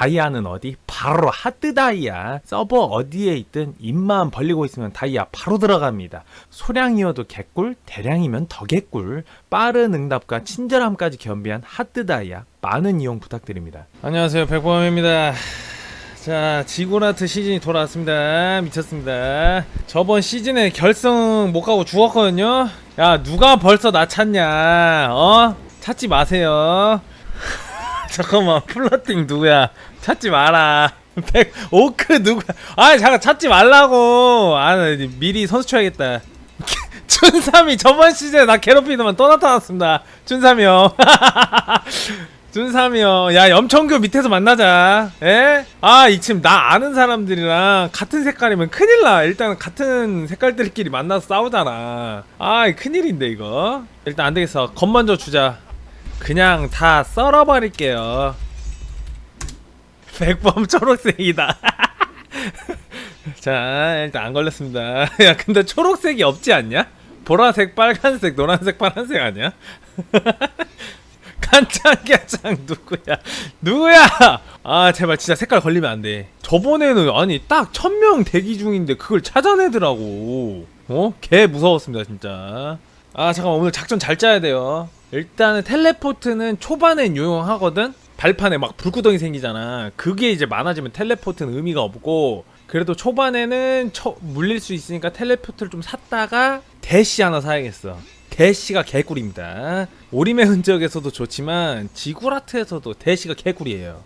다이아는 어디? 바로 하드 다이아. 서버 어디에 있든 입만 벌리고 있으면 다이아 바로 들어갑니다. 소량이어도 개꿀, 대량이면 더 개꿀. 빠른 응답과 친절함까지 겸비한 하드 다이아. 많은 이용 부탁드립니다. 안녕하세요. 백범입니다. 자, 지구라트 시즌이 돌아왔습니다. 미쳤습니다. 저번 시즌에 결승 못 가고 죽었거든요. 야, 누가 벌써 나 찾냐? 어? 찾지 마세요. 잠깐만, 플러팅 누구야? 찾지 마라. 백 오크 누구야? 아, 잠깐 찾지 말라고. 아, 미리 선수 쳐야겠다. 춘삼이 저번 시즌에 나 괴롭히더만 또 나타났습니다. 춘삼이 형. 준삼이요. 야, 염청교 밑에서 만나자. 예? 아, 이 지금 나 아는 사람들이랑 같은 색깔이면 큰일 나. 일단 같은 색깔들끼리 만나서 싸우잖아. 아, 큰일인데 이거. 일단 안 되겠어. 겁 먼저 주자. 그냥 다 썰어버릴게요. 백범 초록색이다. 자, 일단 안 걸렸습니다. 야, 근데 초록색이 없지 않냐? 보라색, 빨간색, 노란색, 파란색 아니야? 간장게장 누구야? 누구야? 아 제발 진짜 색깔 걸리면 안 돼. 저번에는 아니 딱 천 명 대기 중인데 그걸 찾아내더라고. 어? 개 무서웠습니다 진짜. 아 잠깐 만 오늘 작전 잘 짜야 돼요. 일단은 텔레포트는 초반엔 유용하거든. 발판에 막 불구덩이 생기잖아. 그게 이제 많아지면 텔레포트는 의미가 없고 그래도 초반에는 처, 물릴 수 있으니까 텔레포트를 좀 샀다가 대시 하나 사야겠어. 대시가 개꿀입니다. 오림의 흔적에서도 좋지만 지구라트에서도 대시가 개꿀이에요.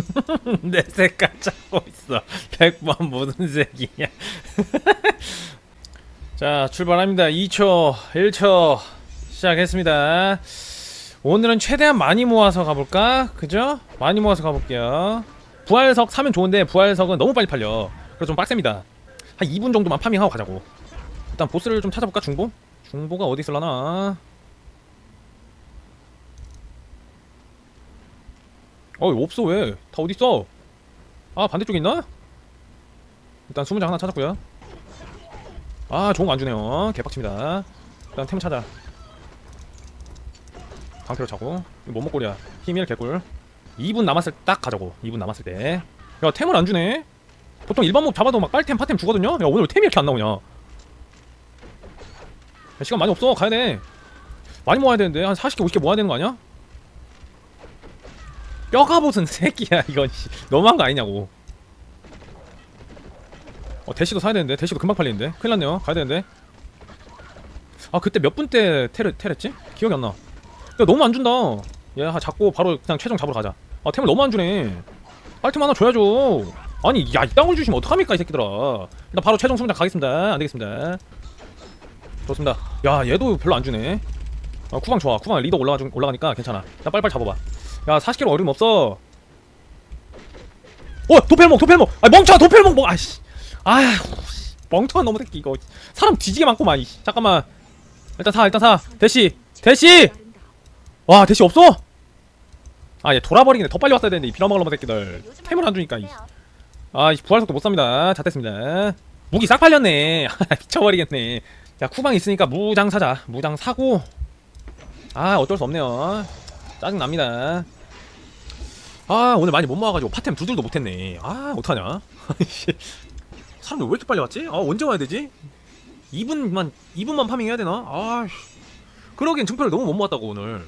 내 색깔 찾고 있어. 100번 무슨 색이냐. 자, 출발합니다. 2초, 1초 시작했습니다. 오늘은 최대한 많이 모아서 가볼까? 그죠? 많이 모아서 가볼게요. 부활석 사면 좋은데 부활석은 너무 빨리 팔려. 그래서 좀 빡셉니다. 한 2분 정도만 파밍하고 가자고. 일단 보스를 좀 찾아볼까? 중보? 중보가 어디 있을라나? 어 없어 왜? 다 어디 있어? 아 반대쪽에 있나? 일단 수문장 하나 찾았고요. 아 좋은 거 안 주네요. 개빡칩니다. 일단 템 찾아. 강태로 차고 뭐 먹고리야? 힘일 개꿀. 2분 남았을 때 딱 가자고. 2분 남았을 때. 야 템을 안 주네. 보통 일반 몹 잡아도 막 빨템 파템 주거든요. 야 오늘 템이 이렇게 안 나오냐? 야, 시간 많이 없어 가야 돼 많이 모아야 되는데 한 40개 50개 모아야 되는 거 아니야? 뼈가 무슨 새끼야 이건 씨. 너무한 거 아니냐고 어 대시도 사야 되는데 대시도 금방 팔리는데 큰일 났네요 가야 되는데 아 그때 몇 분 때 테레, 테랬지? 기억이 안나 야 너무 안 준다 야 잡고 바로 그냥 최종 잡으러 가자 아 템을 너무 안 주네 빨템 하나 줘야죠 아니 야걸 주시면 어떡합니까 이 새끼들아 일단 바로 최종 수문장 가겠습니다 안 되겠습니다 좋습니다. 야 얘도 별로 안 주네. 어, 쿠방 좋아. 쿠방 리더 올라가 올라가니까 괜찮아. 나 빨리빨리 잡아봐. 야 40kg 어려움 없어. 어 도펠목 도펠목. 아 멍청아 도펠목 뭐 아씨. 씨. 멍청한 놈의 새끼 이거 사람 뒤지게. 이씨. 잠깐만. 일단 사 일단 사. 대시 대시. 와 대시 없어? 아 얘 돌아버리겠네. 더 빨리 왔어야 되는데 이 빌어먹을 놈의 새끼들. 템을 안 주니까. 이. 아, 이 부활석도 못 삽니다. 잣됐습니다. 무기 싹 팔렸네. 미쳐버리겠네. 야 쿠방 있으니까 무장 사자 무장 사고 아 어쩔 수 없네요 짜증 납니다 아 오늘 많이 못 모아가지고 파템 두들도 못했네 아 어떡하냐 사람들 왜 이렇게 빨리 왔지? 아 언제 와야 되지? 2분만 2분만 파밍 해야 되나? 아 그러기엔 증표를 너무 못 모았다고 오늘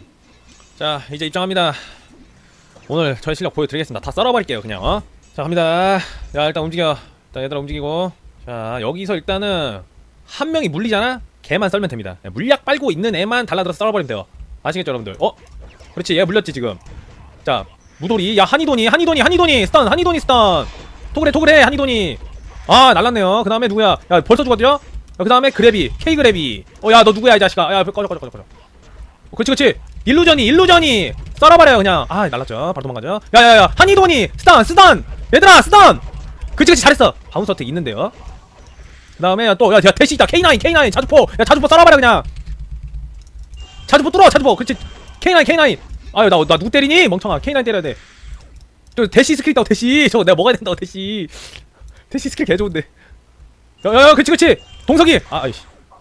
자 이제 입장합니다 오늘 저희 실력 보여드리겠습니다 다 썰어버릴게요 그냥 어? 자 갑니다 야 일단 움직여 일단 얘들아 움직이고 자 여기서 일단은 한 명이 물리잖아? 걔만 썰면 됩니다. 네, 물약 빨고 있는 애만 달라들어 썰어버리면 돼요. 아시겠죠, 여러분들? 어? 그렇지, 얘 물렸지, 지금. 자, 무돌이. 야, 한이돈이, 한이돈이, 한이돈이, 스턴, 한이돈이 스턴. 토그래, 토그래, 한이돈이. 아, 날랐네요. 그 다음에 누구야? 야, 벌써 죽었죠? 그 다음에 그래비, K 그래비. 어, 야, 너 누구야, 이 자식아. 야, 꺼져, 꺼져, 꺼져. 어, 그렇지, 그렇지. 일루전이, 일루전이. 썰어버려요, 그냥. 아, 날랐죠. 바로 도망가죠. 야, 야, 야, 한이돈이, 스턴, 스턴. 얘들아, 스턴. 그렇지, 그렇지, 잘했어. 바운스 어택 있는데요. 그 다음에 또야 야, 대시 있다. K9 K9 자주포. 야 자주포 썰어버려 그냥. 자주포 뚫어 자주포. 그렇지 K9 K9 아유 나, 나 누구 때리니? 멍청아. K9 때려야 돼저 대시 스킬 있다고 대시. 저거 내가 먹어야 된다고 대시. 대시 스킬 개 좋은데. 야야야. 그치 그치. 동석이. 아 아이씨.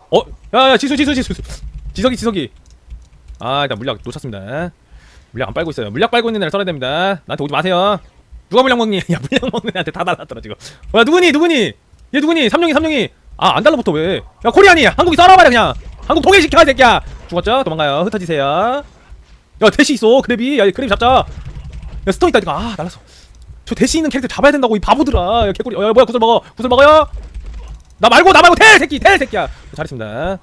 어? 야야 지수 지수 지수. 지석이 지석이 아 일단 물약 놓쳤습니다. 물약 안 빨고 있어요. 물약 빨고 있는 애를 썰어야 됩니다. 나한테 오지 마세요. 누가 물량 먹니? 야 물량 먹는 애한테 다 달랐더라 지금. 야 누구니? 누구니? 얘 누구니? 삼룡이 삼룡이. 아 안 달라붙어 왜야 코리아니 한국이 썰어버려 그냥! 한국 이 새끼야! 죽었죠? 도망가요. 흩어지세요. 야 대시 있어 그래비. 야얘 그래비 잡자. 야 스톤 있다 니까 아 날랐어 저 대시 있는 캐릭터 잡아야 된다고 이 바보들아. 야 개꼬리 야 뭐야 구슬 먹어. 구슬 먹어요? 나 말고 나 말고 텔 새끼 텔 새끼야. 잘했습니다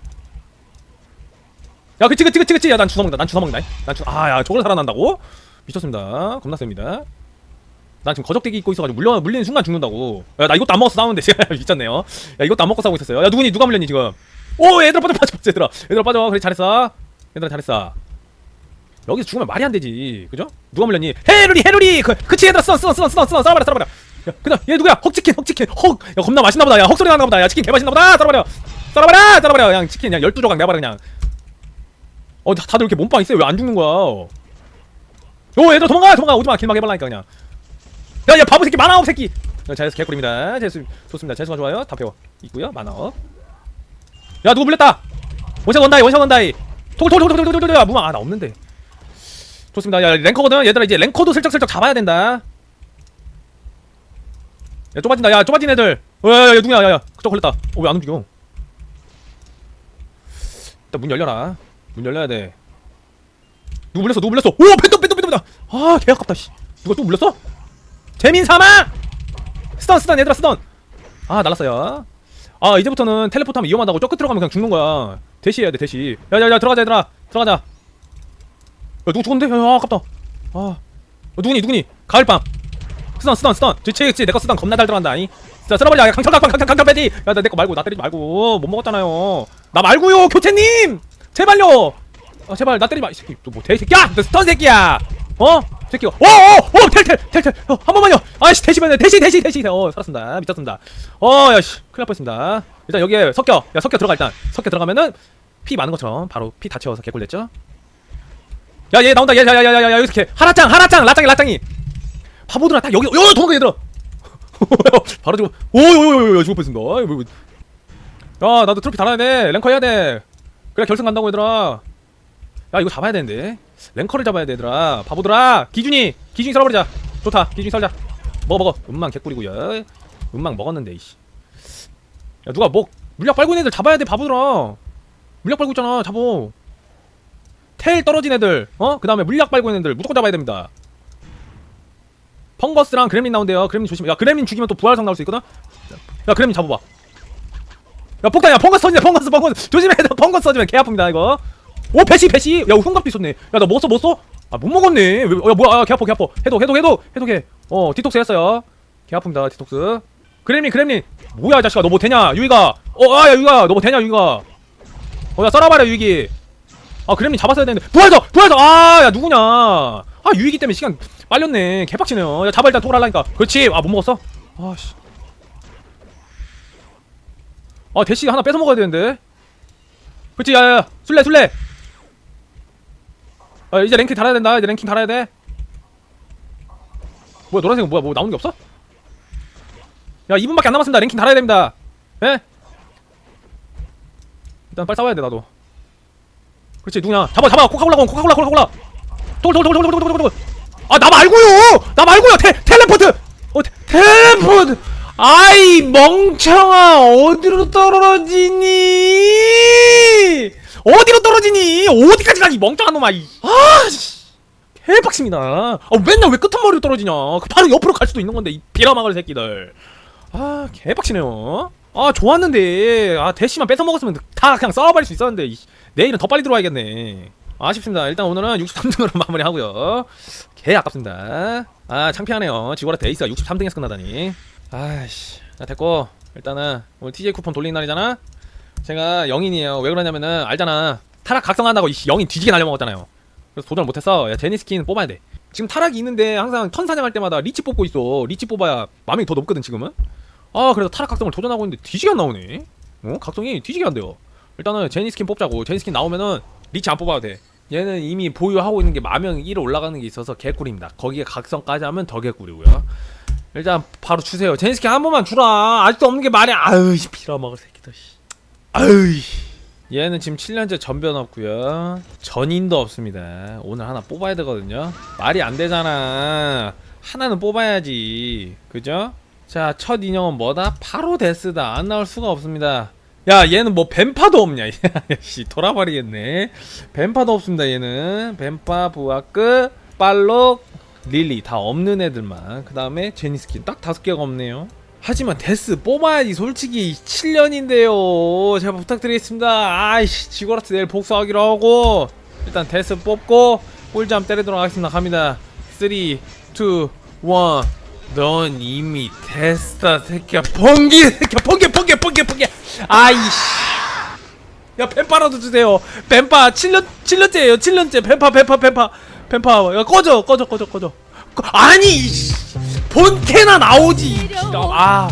야 그치 그치 그치 그치 야난 주워 먹는다 난 주워 먹는다. 난 주... 아야 저걸 살아난다고? 미쳤습니다. 겁나 셉니다. 난 지금 거적대기 입고 있어가지고 물려 물리는 순간 죽는다고. 야 나 이것도 안 먹어서 싸우는데 미쳤네요. 야 이것도 안 먹고 싸우고 있었어요. 야 누구니? 누가 물렸니 지금? 오 얘들아 빠져 빠져 얘들아. 얘들아 빠져. 그래 잘했어. 얘들아 잘했어. 여기서 죽으면 말이 안 되지. 그죠? 누가 물렸니? 해루리 해루리! 그, 그치 얘들아. 써써써써써 썰어버려 썰어버려 야 그냥 얘 누구야? 헉치킨 헉치킨. 헉야 겁나 맛있나 보다. 야헉 소리 나나 보다. 야 치킨 개 맛있나 보다. 썰어버려 썰어버려 썰어버려 그냥 치킨 그냥 12조각 내버려 그냥 어 다- 다들 이렇게 몸빵 있어요? 왜 안 죽는 거야? 요 얘들아 도망가! 도망가! 오지마 길막 해발라니까 그냥. 야야 바보 새끼 만화업 새끼! 야, 잘해서 개꿀입니다. 재수 좋습니다. 재수가 좋아요. 다 배워. 있고요 만화업. 야 누구 물렸다! 원샷 원다이 원샷 원다이! 톡톡톡톡톡톡톡 무망 아나 없는데. 좋습니다. 야 랭커거든. 얘들아 이제 랭커도 슬쩍슬쩍 잡아야 된다. 야 좁아진다. 야 좁아진 애들. 야야야 누구야? 야야. 그쪽 걸렸다. 어 왜 안 움직여? 일단 문 열려라 문 열려야 돼. 누구 물렸어? 누구 물렸어? 오 팬덤 팬덤 팬덤이다. 아개 아깝다 씨. 누가 또 물렸어? 재민 사망 스턴 스턴 얘들아 스턴. 아 날랐어요. 아 이제부터는 텔레포트 하면 위험하다고 저 끝으로 가면 그냥 죽는 거야. 대시해야 돼 대시. 야 야 야 들어가자 얘들아. 들어가자. 야 누구 죽었는데? 야 아깝다. 아. 어, 누구니 누구니? 가을밤. 스턴 스턴 스턴. 제체엑지 내거 스턴 겁나 잘 들어간다 아니. 자 쓸어버려. 야 강철 강철 강철 강철 빼디 야 나 내 거 말고 나 때리지 말고. 못 먹었잖아요. 나 말고요 교체님 제발요 아 제발 나 때리지 마 이 새끼 또뭐 대새끼야 너 스턴 새끼야 어 새끼가 오오오 텔텔 텔텔 어 한 번만요 아씨 대시면 대시 대시 대시 어 살았습니다 미쳤습니다 어 야씨 큰일 날 뻔했습니다 일단 여기에 섞여 야 섞여 들어가 일단 섞여 들어가면은 피 많은 것처럼 바로 피 다 채워서 개꿀 냈죠 야 얘 나온다 야야야야야 여기서 개 하나짱 하나짱 라짱이 라짱이 바보들아 딱 여기 요 도망가 얘들아 바로 지금 오요요요요 죽을 뻔했습니다 뭐, 뭐. 야 나도 트로피 달아야 돼 랭커 해야 돼 그래 결승 간다고 얘들아. 야 이거 잡아야 되는데. 랭커를 잡아야 돼 얘들아. 바보들아! 기준이 기준이 썰어버리자. 좋다. 기준이 썰자. 먹어 먹어. 음망 개꿀이고요. 음망 먹었는데 이씨. 야 누가 뭐 물약 빨고 있는 애들 잡아야 돼 바보들아. 물약 빨고 있잖아 잡어. 텔 떨어진 애들 어? 그 다음에 물약 빨고 있는 애들 무조건 잡아야 됩니다. 펑거스랑 그렘린 나온대요. 그렘린 조심해 야 그렘린 죽이면 또 부활성 나올 수 있거든? 야 그렘린 잡아봐 야 폭탄이야 펑거스 터지네 펑거스 펑거스 조심해 너 펑거스 터지면 개 아픕니다 이거. 오 배시 배시. 야 흉갑도 있었네. 야 나 먹었어 먹었어? 아 못 먹었네. 왜, 야 뭐야? 아, 개 아파 개 아파. 해독 해독 해독 해독해 어 디톡스 했어요. 개 아픕니다 디톡스. 그렘린 그렘린 뭐야 이 자식아. 너 뭐 되냐 유이가? 어아야 유이가. 너 뭐 되냐 유이가? 어야 썰어봐라 유이기. 아 그렘린 잡았어야 되는데. 부활서 부활서. 아야 누구냐? 아 유이기 때문에 시간 빨렸네. 개빡치네요. 야 잡아 일단 토를 하려니까. 그렇지. 아 못 먹었어? 아씨 아 대시 하나 뺏어 먹어야 되는데. 그렇지 야야야. 술래 술래. 아 이제 랭킹 달아야 된다. 이제 랭킹 달아야 돼. 뭐야 노란색은 뭐야 뭐 나오는 게 없어? 야 2분밖에 안 남았습니다. 랭킹 달아야 됩니다. 예? 일단 빨리 싸워야 돼 나도. 그렇지 누구냐? 잡아 잡아. 코카콜라 공 코카콜라 코카콜라. 돌돌돌돌돌돌돌돌. 아 나 말고요! 나 말고요! 테, 텔레포트! 어 테, 텔레포트 아이 멍청아 어디로 떨어지니? 어디로 떨어지니? 어디까지 가니 멍청한 놈아 이. 아 씨. 개빡칩니다. 아 맨날 왜 끝머리로 떨어지냐? 그 바로 옆으로 갈 수도 있는 건데 이 비라마글 새끼들. 아 개빡치네요. 아 좋았는데. 아 대시만 뺏어 먹었으면 다 그냥 싸워버릴 수 있었는데 이, 내일은 더 빨리 들어와야겠네. 아쉽습니다. 일단 오늘은 63등으로 마무리하고요. 개 아깝습니다. 아 창피하네요. 지구라 데이스가 63등에서 끝나다니 아이씨. 자 됐고. 일단은 오늘 TJ 쿠폰 돌리는 날이잖아? 제가 영인이에요. 왜 그러냐면은 알잖아. 타락 각성한다고 이 씨, 영인 뒤지게 날려먹었잖아요. 그래서 도전을 못했어 야 제니 스킨 뽑아야 돼. 지금 타락이 있는데 항상 턴 사냥할 때마다 리치 뽑고 있어. 리치 뽑아야 마명이 더 높거든 지금은. 아 그래서 타락 각성을 도전하고 있는데 뒤지게 안 나오네. 어? 각성이 뒤지게 안 돼요. 일단은 제니 스킨 뽑자고. 제니 스킨 나오면은 리치 안 뽑아도 돼. 얘는 이미 보유하고 있는 게 마명 1에 올라가는 게 있어서 개꿀입니다. 거기에 각성까지 하면 더 개꿀이고요 일단 바로 주세요. 제니 스킨 한 번만 주라. 아직도 없는 게 말이야 아유 씨 빌어먹을 새끼들 씨. 아유 씨. 얘는 지금 7년째 전변 없고요. 전인도 없습니다. 오늘 하나 뽑아야 되거든요. 말이 안 되잖아. 하나는 뽑아야지. 그죠? 자 첫 인형은 뭐다? 바로 데스다. 안 나올 수가 없습니다. 야 얘는 뭐 뱀파도 없냐? 씨 돌아버리겠네. 뱀파도 없습니다 얘는. 뱀파 부아크 빨록 릴리 다 없는 애들만. 그 다음에 제니스킨 딱 다섯 개가 없네요. 하지만 데스 뽑아야지. 솔직히 7년인데요. 제발 부탁드리겠습니다. 아이씨 지고라스 내일 복수하기로 하고. 일단 데스 뽑고 꿀잠 때리도록 하겠습니다. 갑니다. 3 2 1넌 이미 데스다 새끼야. 번개 새끼야. 번개 번개 번개 번개. 아이씨. 야 뱀파라도 주세요. 뱀파 7년 7년째예요. 7년째. 뱀파 뱀파 뱀파 뱀파 야 꺼져 꺼져 꺼져 꺼져. 꺼- 아니 이씨, 본캐나 나오지 이아